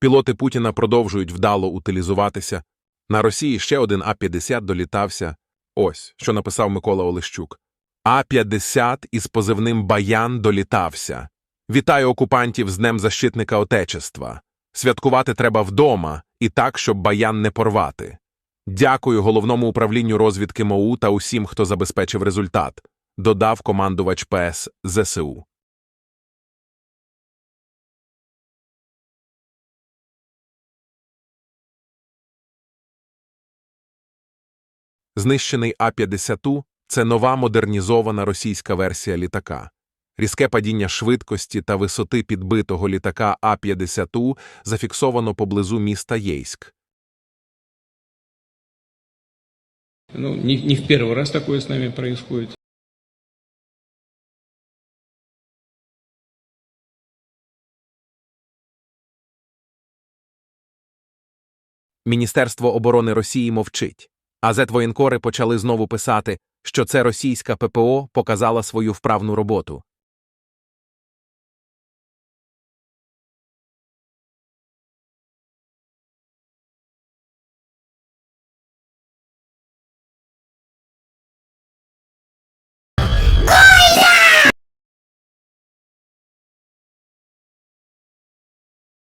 Пілоти Путіна продовжують вдало утилізуватися. На Росії ще один А-50 долітався. Ось, що написав Микола Олещук. А-50 із позивним «Баян» долітався. Вітаю окупантів з Днем Защитника Отечества. Святкувати треба вдома і так, щоб баян не порвати. Дякую головному управлінню розвідки МОУ та усім, хто забезпечив результат, додав командувач ПС ЗСУ. Знищений А-50 – це нова модернізована російська версія літака. Різке падіння швидкості та висоти підбитого літака А-50 зафіксовано поблизу міста Єйськ. Ну, не, не в первый раз такое с нами происходит. Міністерство оборони Росії мовчить. А зетвоєнкори почали знову писати, що це російська ППО показала свою вправну роботу.